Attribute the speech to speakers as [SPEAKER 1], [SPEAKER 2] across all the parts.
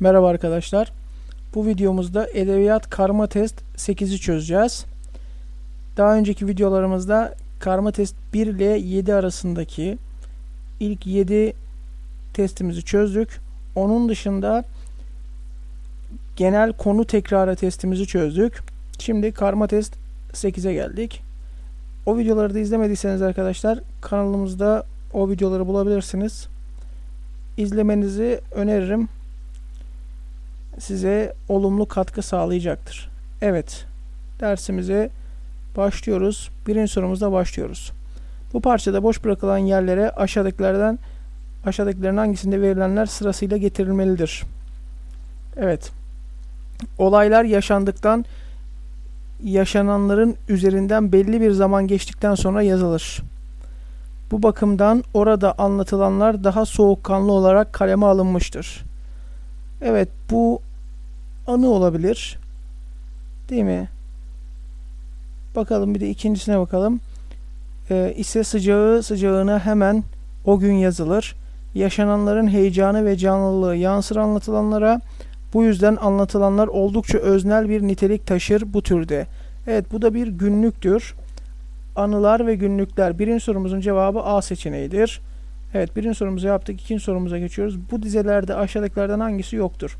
[SPEAKER 1] Merhaba arkadaşlar. Bu videomuzda Edebiyat Karma Test 8'i çözeceğiz. Daha önceki videolarımızda Karma Test 1 ile 7 arasındaki ilk 7 testimizi çözdük. Onun dışında genel konu tekrarı testimizi çözdük. Şimdi Karma Test 8'e geldik. O videoları da izlemediyseniz arkadaşlar kanalımızda o videoları bulabilirsiniz. İzlemenizi öneririm size olumlu katkı sağlayacaktır. Evet, dersimize başlıyoruz. Birinci sorumuzda başlıyoruz. Bu parçada boş bırakılan yerlere aşağıdakilerden aşağıdakilerin hangisinde verilenler sırasıyla getirilmelidir? Evet. Olaylar yaşandıktan yaşananların üzerinden belli bir zaman geçtikten sonra yazılır. Bu bakımdan orada anlatılanlar daha soğukkanlı olarak kaleme alınmıştır. Evet bu anı olabilir. Değil mi? Bakalım bir de ikincisine bakalım. Ee, ise sıcağı sıcağına hemen o gün yazılır. Yaşananların heyecanı ve canlılığı yansır anlatılanlara. Bu yüzden anlatılanlar oldukça öznel bir nitelik taşır bu türde. Evet bu da bir günlüktür. Anılar ve günlükler. Birinci sorumuzun cevabı A seçeneğidir. Evet birinci sorumuzu yaptık. İkinci sorumuza geçiyoruz. Bu dizelerde aşağıdakilerden hangisi yoktur?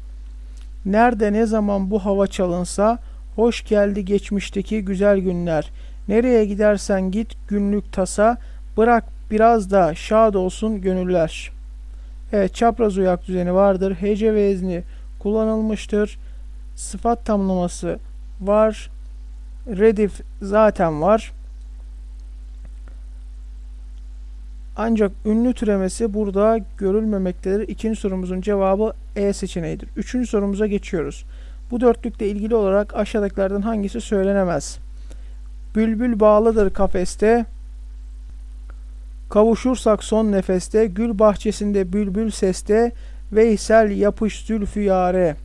[SPEAKER 1] Nerede ne zaman bu hava çalınsa hoş geldi geçmişteki güzel günler. Nereye gidersen git günlük tasa bırak biraz da şad olsun gönüller. Evet çapraz uyak düzeni vardır. Hece ve ezni kullanılmıştır. Sıfat tamlaması var. Redif zaten var. Ancak ünlü türemesi burada görülmemektedir. İkinci sorumuzun cevabı E seçeneğidir. Üçüncü sorumuza geçiyoruz. Bu dörtlükle ilgili olarak aşağıdakilerden hangisi söylenemez? Bülbül bağlıdır kafeste. Kavuşursak son nefeste, gül bahçesinde bülbül seste, Veysel yapış zülfü yare.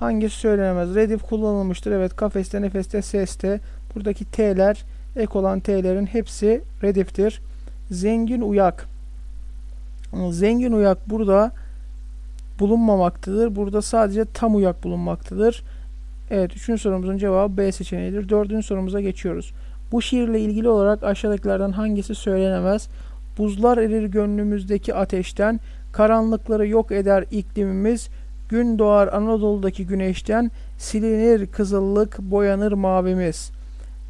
[SPEAKER 1] Hangisi söylenemez? Redif kullanılmıştır. Evet kafeste, nefeste, seste. Buradaki T'ler, ek olan T'lerin hepsi rediftir. Zengin uyak. Zengin uyak burada bulunmamaktadır. Burada sadece tam uyak bulunmaktadır. Evet, üçüncü sorumuzun cevabı B seçeneğidir. Dördüncü sorumuza geçiyoruz. Bu şiirle ilgili olarak aşağıdakilerden hangisi söylenemez? Buzlar erir gönlümüzdeki ateşten, karanlıkları yok eder iklimimiz, gün doğar Anadolu'daki güneşten, silinir kızıllık, boyanır mavimiz.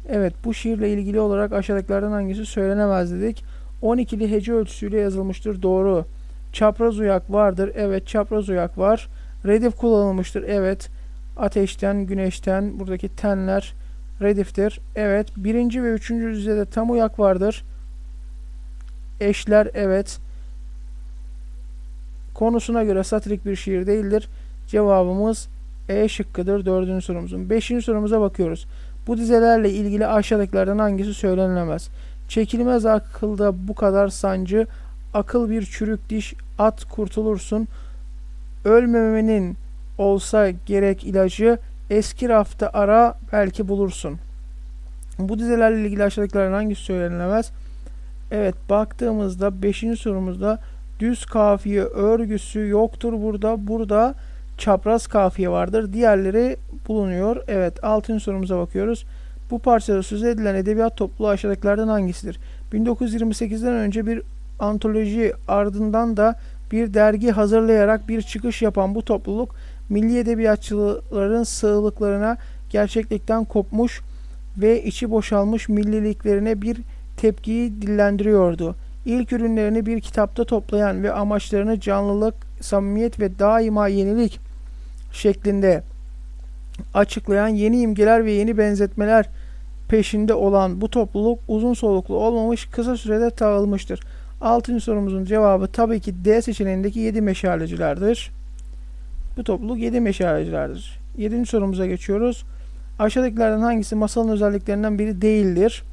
[SPEAKER 1] Evet, bu şiirle ilgili olarak aşağıdakilerden hangisi söylenemez dedik. 12'li hece ölçüsüyle yazılmıştır. Doğru. Çapraz uyak vardır. Evet çapraz uyak var. Redif kullanılmıştır. Evet. Ateşten, güneşten buradaki tenler rediftir. Evet. Birinci ve üçüncü düzeyde tam uyak vardır. Eşler evet. Konusuna göre satirik bir şiir değildir. Cevabımız E şıkkıdır dördüncü sorumuzun. Beşinci sorumuza bakıyoruz. Bu dizelerle ilgili aşağıdakilerden hangisi söylenemez? Çekilmez akılda bu kadar sancı, akıl bir çürük diş, at kurtulursun. Ölmemenin olsa gerek ilacı, eski rafta ara belki bulursun. Bu dizelerle ilgili aşağıdakilerden hangisi söylenemez? Evet baktığımızda 5. sorumuzda düz kafiye örgüsü yoktur burada. Burada çapraz kafiye vardır. Diğerleri bulunuyor. Evet 6. sorumuza bakıyoruz. Bu parçada söz edilen edebiyat topluluğu aşağıdakilerden hangisidir? 1928'den önce bir antoloji ardından da bir dergi hazırlayarak bir çıkış yapan bu topluluk milli edebiyatçıların sığlıklarına gerçeklikten kopmuş ve içi boşalmış milliliklerine bir tepkiyi dillendiriyordu. İlk ürünlerini bir kitapta toplayan ve amaçlarını canlılık, samimiyet ve daima yenilik şeklinde açıklayan yeni imgeler ve yeni benzetmeler peşinde olan bu topluluk uzun soluklu olmamış kısa sürede dağılmıştır. Altıncı sorumuzun cevabı tabii ki D seçeneğindeki 7 meşalecilerdir. Bu topluluk 7 meşalecilerdir. Yedinci sorumuza geçiyoruz. Aşağıdakilerden hangisi masalın özelliklerinden biri değildir?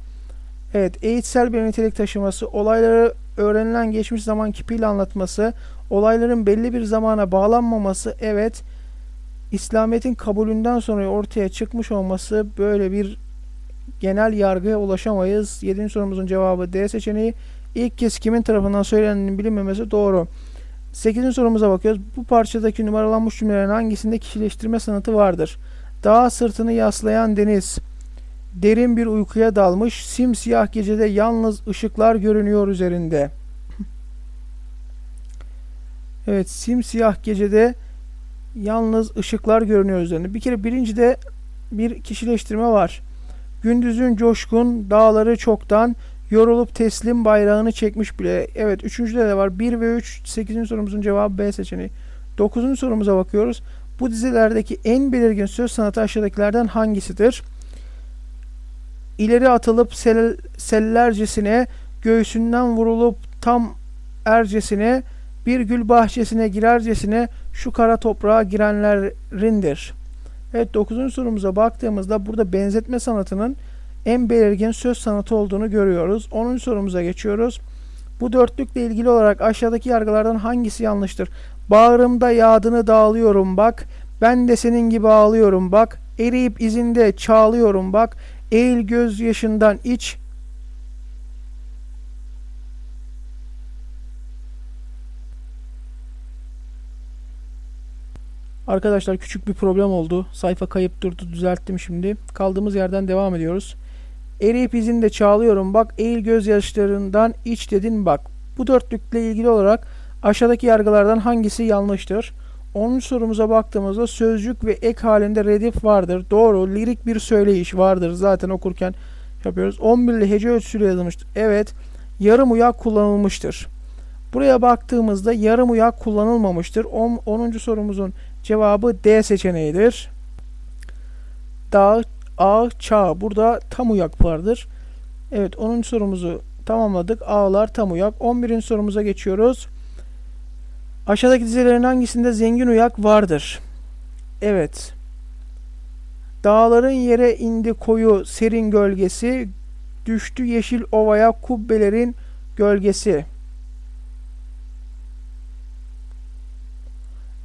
[SPEAKER 1] Evet, eğitsel bir nitelik taşıması, olayları öğrenilen geçmiş zaman kipiyle anlatması, olayların belli bir zamana bağlanmaması, evet, İslamiyet'in kabulünden sonra ortaya çıkmış olması böyle bir genel yargıya ulaşamayız. 7. sorumuzun cevabı D seçeneği. İlk kez kimin tarafından söylendiğinin bilinmemesi doğru. 8. sorumuza bakıyoruz. Bu parçadaki numaralanmış cümlelerin hangisinde kişileştirme sanatı vardır? Dağa sırtını yaslayan deniz. Derin bir uykuya dalmış. Simsiyah gecede yalnız ışıklar görünüyor üzerinde. Evet, simsiyah gecede yalnız ışıklar görünüyor üzerinde. Bir kere birincide bir kişileştirme var. Gündüzün coşkun dağları çoktan yorulup teslim bayrağını çekmiş bile. Evet, üçüncüde de var. 1 ve 3, 8. sorumuzun cevabı B seçeneği. 9. sorumuza bakıyoruz. Bu dizilerdeki en belirgin söz sanatı aşağıdakilerden hangisidir? İleri atılıp sel, sellercesine, göğsünden vurulup tam ercesine, bir gül bahçesine girercesine şu kara toprağa girenlerindir. Evet 9. sorumuza baktığımızda burada benzetme sanatının en belirgin söz sanatı olduğunu görüyoruz. 10. sorumuza geçiyoruz. Bu dörtlükle ilgili olarak aşağıdaki yargılardan hangisi yanlıştır? Bağrımda yağdını dağılıyorum bak. Ben de senin gibi ağlıyorum bak. Eriyip izinde çağlıyorum bak. Eğil göz yaşından iç. Arkadaşlar küçük bir problem oldu. Sayfa kayıp durdu. Düzelttim şimdi. Kaldığımız yerden devam ediyoruz. Eriyip izinde çağlıyorum bak. Eğil gözyaşlarından iç dedin bak. Bu dörtlükle ilgili olarak aşağıdaki yargılardan hangisi yanlıştır? 10. sorumuza baktığımızda sözcük ve ek halinde redif vardır. Doğru. Lirik bir söyleyiş vardır. Zaten okurken yapıyoruz. 11 ile hece ölçüsüyle yazılmıştır. Evet. Yarım uyak kullanılmıştır. Buraya baktığımızda yarım uyak kullanılmamıştır. 10. 10. sorumuzun cevabı D seçeneğidir. Dağ, ağ, çağ. Burada tam uyak vardır. Evet 10. sorumuzu tamamladık. Ağlar tam uyak. 11. sorumuza geçiyoruz. Aşağıdaki dizelerin hangisinde zengin uyak vardır? Evet. Dağların yere indi koyu serin gölgesi, düştü yeşil ovaya kubbelerin gölgesi.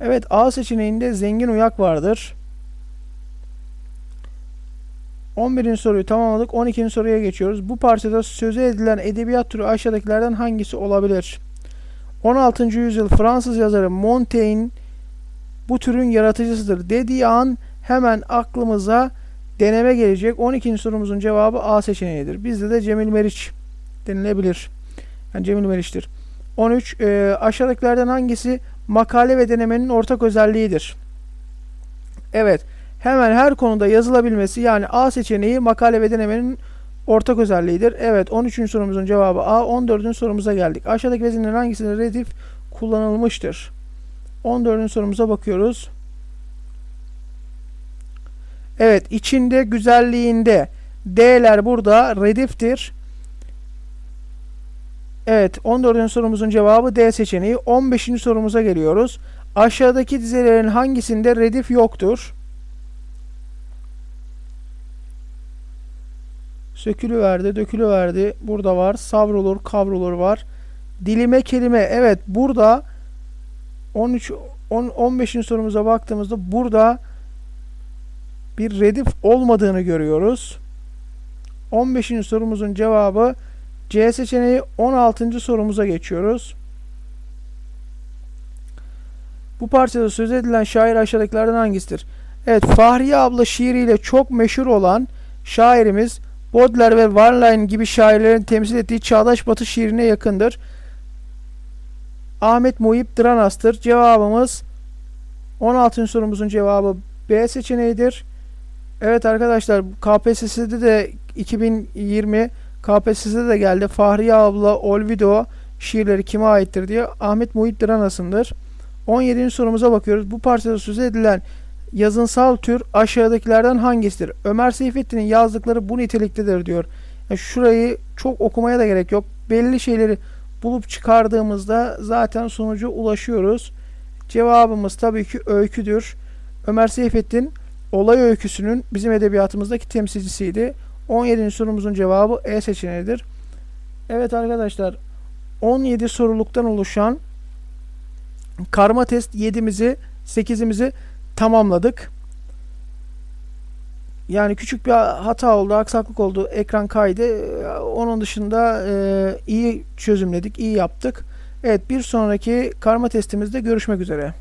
[SPEAKER 1] Evet A seçeneğinde zengin uyak vardır. 11. soruyu tamamladık. 12. soruya geçiyoruz. Bu parçada söze edilen edebiyat türü aşağıdakilerden hangisi olabilir? 16. yüzyıl Fransız yazarı Montaigne bu türün yaratıcısıdır dediği an hemen aklımıza deneme gelecek. 12. sorumuzun cevabı A seçeneğidir. Bizde de Cemil Meriç denilebilir. Yani Cemil Meriç'tir. 13. E, aşağıdakilerden hangisi makale ve denemenin ortak özelliğidir? Evet. Hemen her konuda yazılabilmesi yani A seçeneği makale ve denemenin ortak özelliğidir. Evet 13. sorumuzun cevabı A. 14. sorumuza geldik. Aşağıdaki vezinlerin hangisinde redif kullanılmıştır? 14. sorumuza bakıyoruz. Evet içinde güzelliğinde D'ler burada rediftir. Evet 14. sorumuzun cevabı D seçeneği. 15. sorumuza geliyoruz. Aşağıdaki dizelerin hangisinde redif yoktur? Sökülüverdi, dökülüverdi. Burada var. Savrulur, kavrulur var. Dilime kelime. Evet burada 13 10, 15. sorumuza baktığımızda burada bir redif olmadığını görüyoruz. 15. sorumuzun cevabı C seçeneği 16. sorumuza geçiyoruz. Bu parçada söz edilen şair aşağıdakilerden hangisidir? Evet, Fahriye abla şiiriyle çok meşhur olan şairimiz Baudelaire ve Verlaine gibi şairlerin temsil ettiği çağdaş batı şiirine yakındır. Ahmet Muhip Dranas'tır. Cevabımız 16. sorumuzun cevabı B seçeneğidir. Evet arkadaşlar KPSS'de de 2020 KPSS'de de geldi. Fahriye abla Olvido şiirleri kime aittir diye Ahmet Muhip Dranas'ındır. 17. sorumuza bakıyoruz. Bu parçada söz edilen yazınsal tür aşağıdakilerden hangisidir? Ömer Seyfettin'in yazdıkları bu niteliktedir diyor. Yani şurayı çok okumaya da gerek yok. Belli şeyleri bulup çıkardığımızda zaten sonuca ulaşıyoruz. Cevabımız tabii ki öyküdür. Ömer Seyfettin olay öyküsünün bizim edebiyatımızdaki temsilcisiydi. 17. sorumuzun cevabı E seçeneğidir. Evet arkadaşlar 17 soruluktan oluşan karma test 7'mizi 8'imizi tamamladık. Yani küçük bir hata oldu, aksaklık oldu, ekran kaydı. Onun dışında e, iyi çözümledik, iyi yaptık. Evet bir sonraki karma testimizde görüşmek üzere.